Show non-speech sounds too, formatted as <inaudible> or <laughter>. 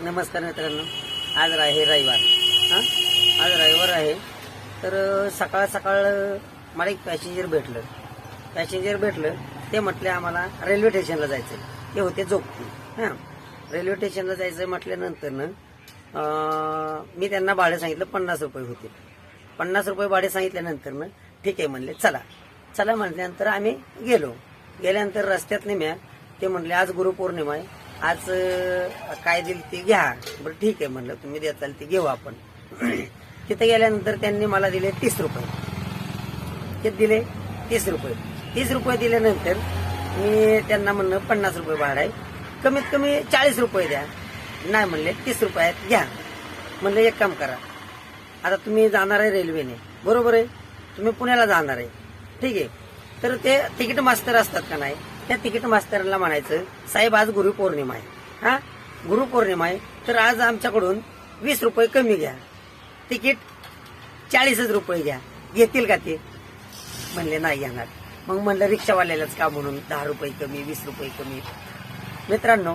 नमस्कार मित्रांनो. आज आहे रविवार. हां? आज रविवार आहे. तर सकाळ सकाळ मला एक पॅसेंजर भेटलं. पॅसेंजर भेटलं. ते म्हटले आम्हाला रेल्वे स्टेशनला जायचं ते होते जोगती हां? रेल्वे स्टेशनला जायचं म्हटल्यानंतरनं मी त्यांना भाडे सांगितलं पन्नास रुपये होते पन्नास रुपये भाडे सांगितल्यानंतरनं ठीक आहे म्हणले चला. चला म्हटल्यानंतर आम्ही गेलो. गेल्यानंतर रस्त्यात नेम्या ते म्हणले आज गुरुपौर्णिमा आहे. आज काय दिल ते घ्या. बरं ठीक आहे म्हणलं तुम्ही देताल ते घेऊ आपण. <clears throat> तिथे गेल्यानंतर त्यांनी मला दिले तीस रुपये. किती दिले? तीस रुपये. तीस रुपये दिल्यानंतर मी त्यांना म्हणलं पन्नास रुपये भाडं आहे कमीत कमी चाळीस रुपये द्या. नाही म्हणले तीस रुपयात घ्या. म्हणलं एक काम करा. आता तुम्ही जाणार आहे रेल्वेने. बरोबर आहे? तुम्ही पुण्याला जाणार आहे. ठीक आहे? तर ते तिकीट मास्तर असतात का नाही? त्या तिकीट मास्तरांना म्हणायचं साहेब आज गुरुपौर्णिमा आहे. हा? गुरुपौर्णिमा आहे. तर आज आमच्याकडून वीस रुपये कमी घ्या. तिकीट चाळीसच रुपये घ्या. घेतील का ते? म्हणले नाही घेणार. मग म्हणलं रिक्षावाल्यालाच का म्हणून दहा रुपये कमी वीस रुपये कमी? मित्रांनो